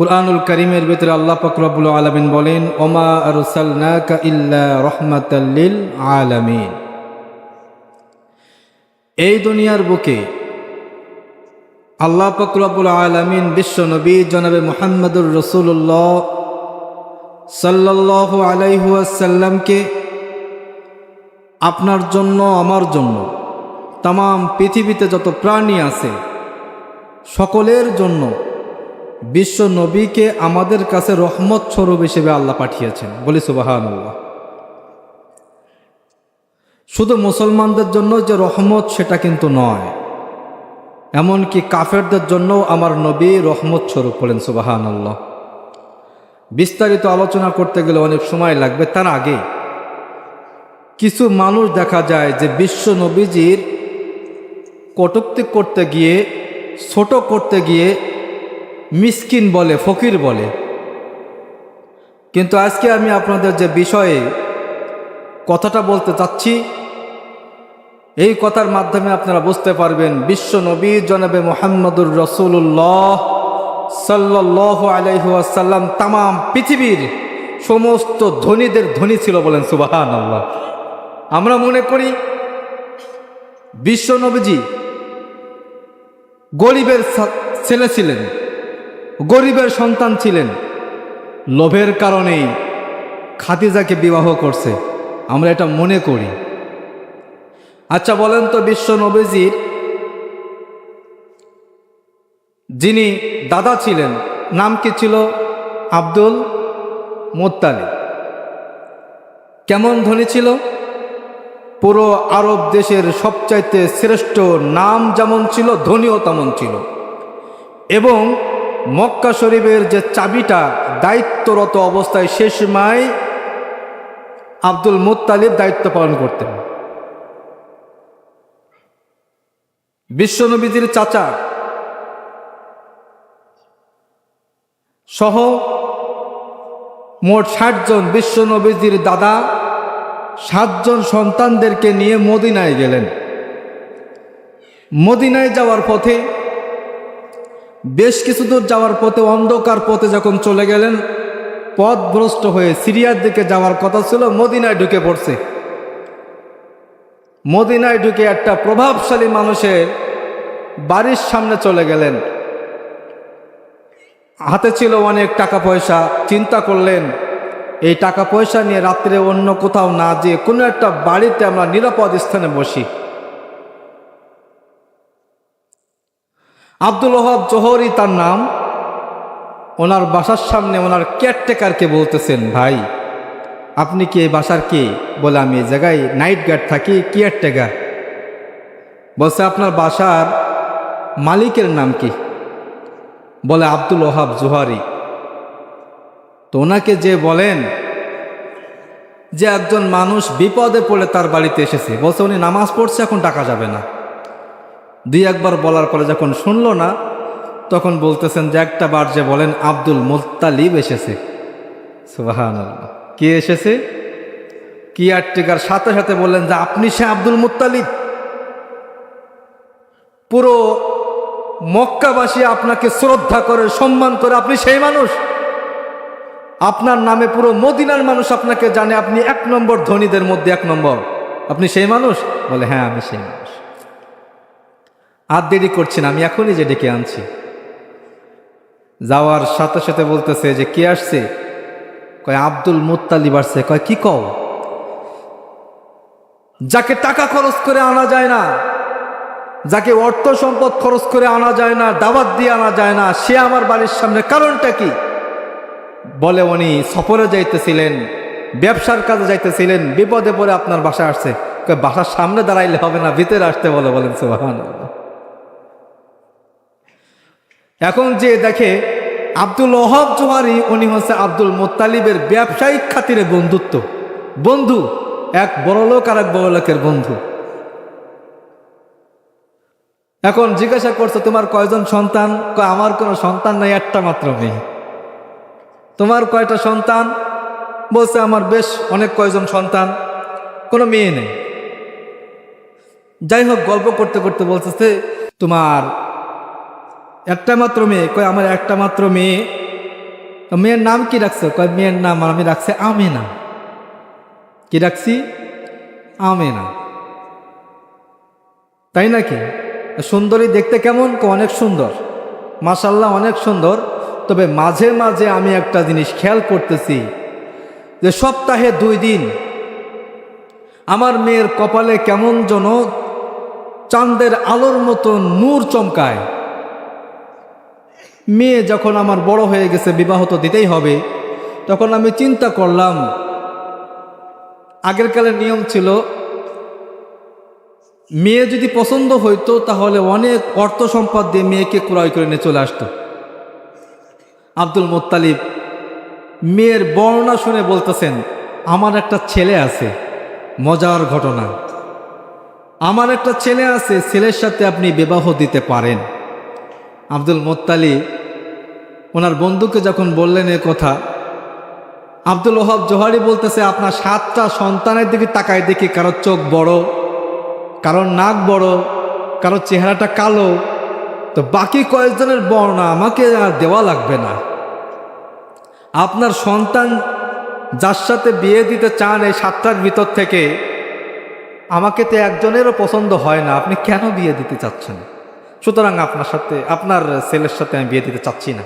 কুরআনুল করিমের ভিতরে আল্লাহ ফকরাবুল আলমিন বলেন, ওমা আরসালনাকা ইল্লা রহমাতাল্লিল আলামিন। এই দুনিয়ার বুকে আল্লাহ ফকরাবুল আলমিন বিশ্বনবী জনাবে মোহাম্মদুর রসুল্লাহ সাল্লাহ আলাইহুয়াসাল্লামকে আপনার জন্য, আমার জন্য, তাম, পৃথিবীতে যত প্রাণী আছে, সকলের জন্য বিশ্ব নবীকে আমাদের কাছে রহমত স্বরূপ হিসেবে আল্লাহ পাঠিয়েছেন। বলি সুবাহান আল্লাহ শুধু মুসলমানদের জন্য যে রহমত, সেটা কিন্তু নয়। এমনকি কাফেরদের জন্যও আমার নবী রহমত স্বরূপ হলেন সুবাহান আল্লাহ বিস্তারিত আলোচনা করতে গেলে অনেক সময় লাগবে। তার আগে কিছু মানুষ দেখা যায় যে বিশ্ব নবীজির কটুক্তি করতে গিয়ে, ছোট করতে গিয়ে মিসকিন বলে, ফকির বলে। কিন্তু আজকে আমি আপনাদের যে বিষয়ে কথাটা বলতে চাচ্ছি, এই কথার মাধ্যমে আপনারা বুঝতে পারবেন, বিশ্ব নবী জনাবে মোহাম্মদুর রসুল্লাহ সাল্লাহ আলাইহাসাল্লাম তাম পৃথিবীর সমস্ত ধনীদের ধনী ছিল বলেন সুবাহান আল্লাহ আমরা মনে করি, বিশ্ব নবীজি গরিবের ছেলে ছিলেন। গরিবের সন্তান ছিলেন। লোভের কারণেই খাদিজাকে বিবাহ করছে। আমরা এটা মনে করি। আচ্ছা বলেন তো বিশ্ব নবীজির যিনি দাদা ছিলেন, নাম কি ছিল? আব্দুল মোত্তালি। কেমন ধনী ছিল? পুরো আরব দেশের সবচাইতে শ্রেষ্ঠ নাম যেমন ছিল, ধনীও তেমন ছিল। এবং মক্কা শরীফের যে চাবিটা দায়িত্বরত অবস্থায় শেষ সময় আব্দুল মুতালিব দায়িত্ব পালন করতেন। বিশ্বনবীজির চাচা সহ মোট ষাট জন বিশ্বনবীজির দাদা সাতজন সন্তানদেরকে নিয়ে মদিনায় গেলেন। মদিনায় যাওয়ার পথে বেশ কিছু দূর যাওয়ার পথে, অন্ধকার পথে যখন চলে গেলেন, পথভ্রষ্ট হয়ে সিরিয়ার দিকে যাওয়ার কথা ছিল, মদিনায় ঢুকে পড়ছে। মদিনায় ঢুকে একটা প্রভাবশালী মানুষের বাড়ির সামনে চলে গেলেন। হাতে ছিল অনেক টাকা পয়সা। চিন্তা করলেন, এই টাকা পয়সা নিয়ে রাত্রে অন্য কোথাও না যেয়ে কোনো একটা বাড়িতে আমরা নিরাপদ স্থানে বসি। আব্দুল ওহাব জোহরি তার নাম। ওনার বাসার সামনে ওনার কেয়ারটেকারকে বলতেছেন, ভাই, আপনি কি এই বাসার কে? বলে, আমি এই জায়গায় নাইট গার্ড থাকি কেয়ারটেকার বলছে, আপনার বাসার মালিকের নাম কি? বলে, আব্দুল ওহাব জোহারি। তো ওনাকে যে বলেন যে একজন মানুষ বিপদে পড়ে তার বাড়িতে এসেছে, বলছে, উনি নামাজ পড়ছে, এখন টাকা যাবে না। দুই একবার বলার পরে যখন শুনল না, তখন বলতেছেন যে একটা বার যে বলেন আব্দুল মুতালিব এসেছে। সুবাহান কে এসেছে? কি আটটিকার সাথে সাথে বললেন যে আপনি সে আব্দুল মুতালিব পুরো মক্কাবাসী আপনাকে শ্রদ্ধা করে, সম্মান করে, আপনি সেই মানুষ। আপনার নামে পুরো মদিনার মানুষ আপনাকে জানে, আপনি এক নম্বর ধনীদের মধ্যে এক নম্বর। আপনি সেই মানুষ? বলে হ্যাঁ আমি সেই মানুষ। আর দেরি করছি না, আমি এখনই যে ডেকে আনছি। যাওয়ার সাথে সাথে বলতেছে যে, কে আসছে? কয়, আব্দুল মুতালিব আসছে। কয়, কি কও? যাকে টাকা খরচ করে আনা যায় না, যাকে অর্থ সম্পদ খরচ করে আনা যায় না দাবাত দিয়ে আনা যায় না, সে আমার বাড়ির সামনে কারণটা কি? বলে উনি, সফরে যাইতেছিলেন, ব্যবসার কাজে যাইতেছিলেন, বিপদে পড়ে আপনার বাসা আসছে। বাসার সামনে দাঁড়াইলে হবে না, ভিতরে আসতে বলে বলেন সুবাহান এখন যে দেখে আব্দুল ওহাব জোহারি, উনি হচ্ছে আব্দুল মোত্তালিবের ব্যবসায়িক খাতিরে বন্ধুত্ব। বন্ধু, এক বড় লোক আর এক বড় লোকের বন্ধু। এখন জিজ্ঞাসা করছ, তোমার কয়জন সন্তান? আমার কোনো সন্তান নাই, একটা মাত্র মেয়ে। তোমার কয়টা সন্তান? বলছে, আমার বেশ অনেক কয়জন সন্তান, কোনো মেয়ে নেই। যাই হোক, গল্প করতে করতে বলতেছে, তোমার একটা মাত্র মেয়ে, কয় আমার একটা মাত্র মেয়ে। মেয়ের নাম কি রাখছো? কয় মেয়ের নাম আমি রাখছি আমেনা। কি রাখছি? আমেনা। তাই নাকি? সুন্দরী দেখতে কেমন? অনেক সুন্দর। মাসাল্লাহ অনেক সুন্দর। তবে মাঝে মাঝে আমি একটা জিনিস খেয়াল করতেছি, যে সপ্তাহে দুই দিন আমার মেয়ের কপালে কেমন যেন চাঁদের আলোর মতো নূর চমকায়। মেয়ে যখন আমার বড় হয়ে গেছে, বিবাহ তো দিতেই হবে, তখন আমি চিন্তা করলাম, আগের কালের নিয়ম ছিল, মেয়ে যদি পছন্দ হইতো, তাহলে অনেক অর্থ সম্পদ দিয়ে মেয়েকে ক্রয় করে নিয়ে চলে আসতো। আব্দুল মোত্তালিব মেয়ের বর্ণনা শুনে বলতেছেন, আমার একটা ছেলে আছে, মজার ঘটনা। আমার একটা ছেলে আছে, ছেলের সাথে আপনি বিবাহ দিতে পারেন। আব্দুল মোত্তালি, ওনার বন্ধুকে যখন বললেন এ কথা, আব্দুল ওহাব জোহারি বলতেছে, আপনার সাতটা সন্তানের দিকে তাকায় দেখি কারোর চোখ বড় কারোর নাক বড় কারোর চেহারাটা কালো, তো বাকি কয়েকজনের বর্ণনা আমাকে আর দেওয়া লাগবে না। আপনার সন্তান যার সাথে বিয়ে দিতে চান এই সাতটার ভিতর থেকে, আমাকে তো একজনেরও পছন্দ হয় না, আপনি কেন বিয়ে দিতে চাচ্ছেন? সুতরাং আপনার সাথে, আপনার ছেলের সাথে আমি বিয়ে দিতে চাচ্ছি না।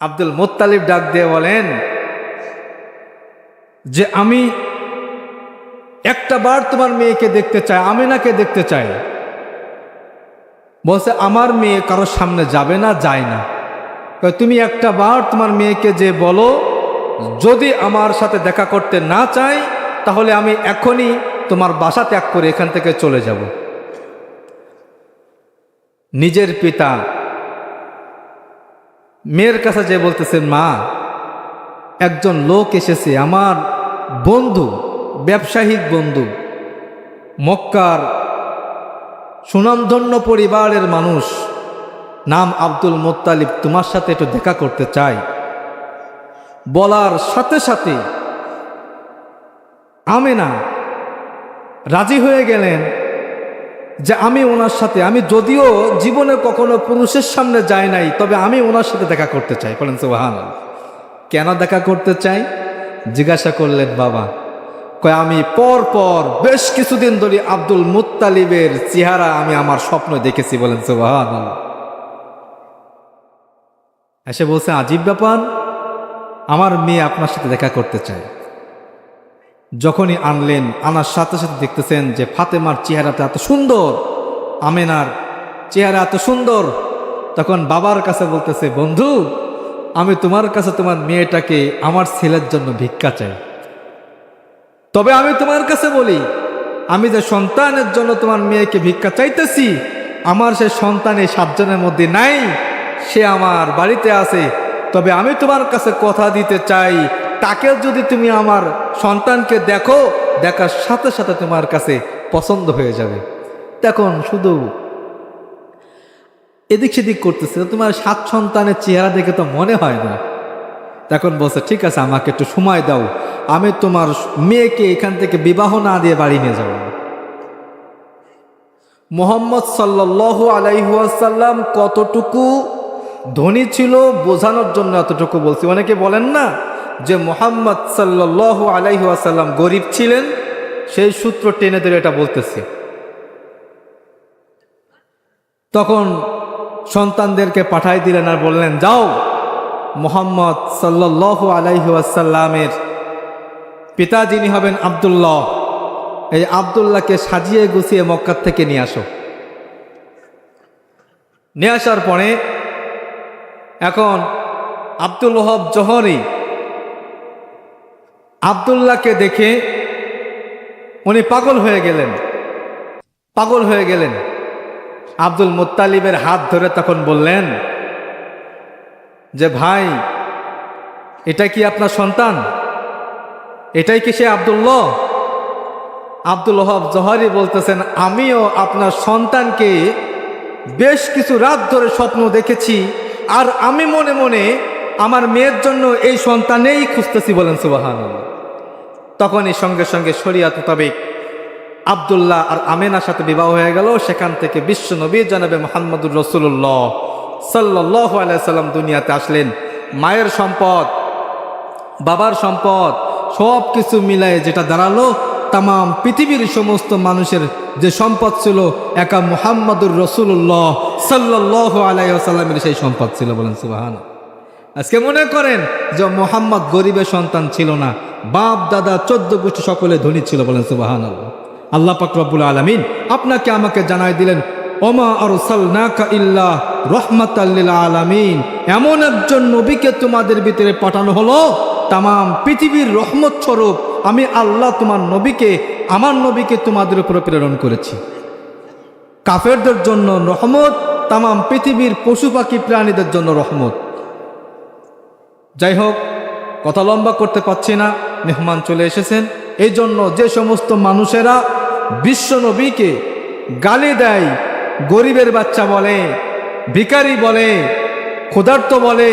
আব্দুল মোত্তালিব ডাক দিয়ে বলেন যে, আমি একটা বার তোমার মেয়েকে দেখতে চাই, আমিনাকে দেখতে চাই। বলছে, আমার মেয়ে কারোর সামনে যাবে না, যায় না। তুমি একটা বার তোমার মেয়েকে যে বলো, যদি আমার সাথে দেখা করতে না চাই, তাহলে আমি এখনই তোমার বাসা ত্যাগ করে এখান থেকে চলে যাব। নিজের পিতা। মেয়ের কাছে যে বলতেছেন, মা, একজন লোক এসেছে, আমার বন্ধু, ব্যবসায়িক বন্ধু, মক্কার সুনামধন্য পরিবারের মানুষ, নাম আব্দুল মোত্তালিব, তোমার সাথে একটু দেখা করতে চাই। বলার সাথে সাথে, আমেনা রাজি হয়ে গেলেন যে আমি ওনার সাথে, আমি যদিও জীবনে কখনো পুরুষের সামনে যাই নাই, তবে আমি ওনার সাথে দেখা করতে চাই। বলেন সুবাহান কেন দেখা করতে চাই? জিজ্ঞাসা করলেন, বাবা, কয়, আমি পর পর বেশ কিছুদিন ধরে আব্দুল মুত্তালিবের চেহারা আমি আমার স্বপ্ন দেখেছি, বলেন সুবাহান এসে বলছে, আজীব ব্যাপার, আমার মেয়ে আপনার সাথে দেখা করতে চায়। যখনই আনলেন, আনার সাথে সাথে দেখতেছেন যে ফাতেমার চেহারাটা এত সুন্দর, আমেনার চেহারা এত সুন্দর। তখন বাবার কাছে বলতেছে, বন্ধু, আমি তোমার কাছে তোমার মেয়েটাকে আমার ছেলের জন্য ভিক্ষা চাই। তবে আমি তোমার কাছে বলি, আমি যে সন্তানের জন্য তোমার মেয়েকে ভিক্ষা চাইতেছি, আমার সে সন্তান এই সাতজনের মধ্যে নাই, সে আমার বাড়িতে আছে। তবে আমি তোমার কাছে কথা দিতে চাই তাকে যদি তুমি আমার সন্তানকে দেখো, দেখার সাথে সাথে তোমার কাছে পছন্দ হয়ে যাবে। তখন শুধু এদিক সেদিক করতেছে তোমার সাত সন্তানের চেহারা দেখে তো মনে হয় না। তখন বলছে, ঠিক আছে, আমাকে একটু সময় দাও। আমি তোমার মেয়েকে এখান থেকে বিবাহ না দিয়ে বাড়ি নিয়ে যাব। মোহাম্মদ সাল্লাহ আলাইহাসাল্লাম কতটুকু ধনী ছিল, বোঝানোর জন্য এতটুকু বলছি। অনেকে বলেন না যে মোহাম্মদ সাল্লাহ আলাইহাসাল্লাম গরিব ছিলেন, সেই সূত্র টেনে ধরে এটা বলতেছে। তখন সন্তানদেরকে পাঠাই দিলেন আর বললেন, যাও, মোহাম্মদ সাল্লাহ আলাইহাসাল্লামের পিতা যিনি হবেন আবদুল্লাহ, এই আবদুল্লাহকে সাজিয়ে গুছিয়ে মক্কার থেকে নিয়ে আসো। নিয়ে আসার পরে এখন আব্দুল জহরি আবদুল্লাহকে দেখে উনি পাগল হয়ে গেলেন। পাগল হয়ে গেলেন। আব্দুল মুত্তালিবের হাত ধরে তখন বললেন, যে ভাই, এটা কি আপনার সন্তান? এটাই কি সে আবদুল্লাহ? আব্দুল ওহাব জহরি বলতেছেন, আমিও আপনার সন্তানকে বেশ কিছু রাত ধরে স্বপ্ন দেখেছি, আর আমি মনে মনে আমার মেয়ের জন্য এই সন্তানেই খুঁজতেছি বলেন সুবাহান তখনই সঙ্গে সঙ্গে শরিয়াত মোতাবেক আবদুল্লাহ আর আমেনার সাথে বিবাহ হয়ে গেল। সেখান থেকে বিশ্ব নবী জানাবে মোহাম্মদুর রসুল্লাহ সাল্লাহ আলাইসাল্লাম দুনিয়াতে আসলেন। মায়ের সম্পদ, বাবার সম্পদ সব কিছু মিলায়ে যেটা দাঁড়াল তাম পৃথিবীর সমস্ত মানুষের যে সম্পদ ছিল, একা মুহাম্মাদুর রসুল্লাহ সাল্লাহ আলাইসাল্লামের সেই সম্পদ ছিল বলেন সুবাহান আজকে মনে করেন যে মোহাম্মদ গরিবের সন্তান ছিল না, বাপ, দাদা, চোদ্দ গোষ্ঠী সকলে ধনী ছিল বলেন সুবাহান আল্লাহ পাকরবুল আলমিন আপনাকে আমাকে জানাই দিলেন, ওমা আর ইল্লা রহমত আলমিন। এমন একজন নবীকে তোমাদের ভিতরে পাঠানো হলো তাম পৃথিবীর রহমত স্বরূপ আমি আল্লাহ তোমার নবীকে, আমার নবীকে তোমাদের উপরে প্রেরণ করেছি। কাফেরদের জন্য রহমত তাম পৃথিবীর পশু পাখি প্রাণীদের জন্য রহমত। যাই হোক কথা লম্বা করতে পারছি না, মেহমান চলে এসেছেন। এই জন্য যে সমস্ত মানুষেরা বিশ্ব নবীকে গালি দেয়, গরিবের বাচ্চা বলে ভিকারি বলে, ক্ষুধার্ত বলে,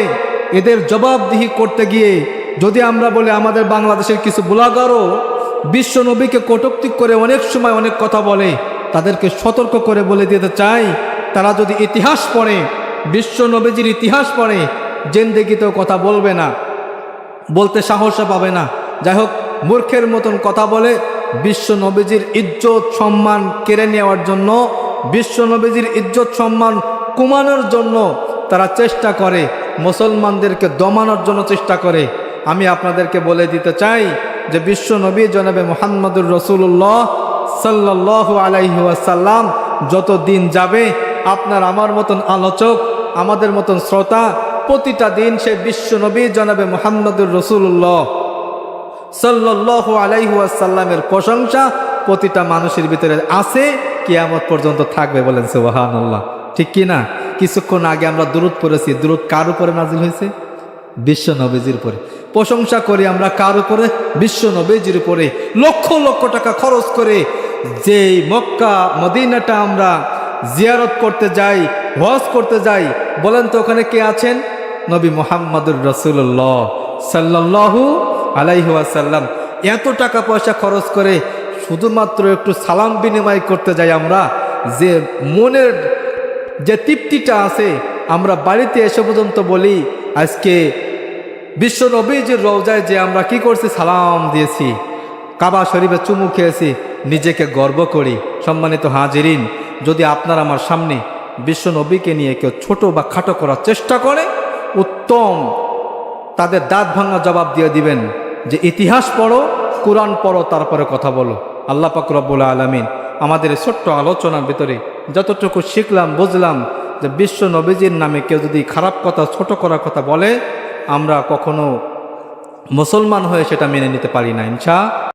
এদের জবাবদিহি করতে গিয়ে যদি আমরা বলে আমাদের বাংলাদেশের কিছু ব্লগারও বিশ্ব নবীকে কটুক্তি করে অনেক সময় অনেক কথা বলে, তাদেরকে সতর্ক করে বলে দিতে চাই তারা যদি ইতিহাস পড়ে, বিশ্ব নবীজির ইতিহাস পড়ে জেন্দেগিতেও কথা বলবে না, বলতে সাহসও পাবে না। যাই হোক মূর্খের মতন কথা বলে বিশ্ব নবীজির ইজ্জত, সম্মান কেড়ে নেওয়ার জন্য, বিশ্ব নবীজির ইজ্জত, সম্মান কমানোর জন্য তারা চেষ্টা করে, মুসলমানদেরকে দমানোর জন্য চেষ্টা করে। আমি আপনাদেরকে বলে দিতে চাই যে বিশ্ব নবী জনাবে মোহাম্মদুর রসুল্লাহ সাল্লাহ আলাইহাসাল্লাম যত দিন যাবে, আপনার আমার মতন আলোচক, আমাদের মতন শ্রোতা প্রতিটা দিন সে বিশ্ব নবী জনাবে মোহাম্মদুর রসুল্লাহ সাল্লাহ আলাইহাসাল্লামের প্রশংসা প্রতিটা মানুষের ভিতরে আছে, কিয়ামত পর্যন্ত থাকবে বলেন সুবাহান আল্লাহ ঠিক কি না? কিছুক্ষণ আগে আমরা দূরত পড়েছি। দূরত কার উপরে নাজিল হয়েছে? বিশ্ব নবীজির উপরে। প্রশংসা করি আমরা কার উপরে? বিশ্ব নবীজির উপরে। লক্ষ লক্ষ টাকা খরচ করে যে মক্কা, মদিনাটা আমরা জিয়ারত করতে যাই, হজ করতে যাই, বলেন তো ওখানে কে আছেন? নবী মোহাম্মদুর রসুল্লাহ সাল্লাহু আলাইহাসাল্লাম এত টাকা পয়সা খরচ করে শুধুমাত্র একটু সালাম বিনিময় করতে যাই আমরা, যে মনের যে তৃপ্তিটা আছে, আমরা বাড়িতে এসে পর্যন্ত বলি, আজকে বিশ্ব নবীজির রওজায় যে আমরা কি করছি, সালাম দিয়েছি, কাবা শরীফে চুমু খেয়েছি, নিজেকে গর্ব করি, সম্মানিত হাজিরিন, যদি আপনার আমার সামনে বিশ্ব নবীকে নিয়ে কেউ ছোট বা খাটো করার চেষ্টা করে উত্তম। তাদের দাঁত ভাঙা জবাব দিয়ে দিবেন যে, ইতিহাস পড়ো, কোরআন পড়ো, তারপরে কথা বলো। আল্লাহ পাক আলমিন আমাদের ছোট্ট আলোচনার ভিতরে যতটুকু শিখলাম, বুঝলাম যে, বিশ্ব নবীজির নামে কেউ যদি খারাপ কথা, ছোট করার কথা বলে, আমরা কখনো মুসলমান হয়ে সেটা মেনে নিতে পারি না, ইনশা।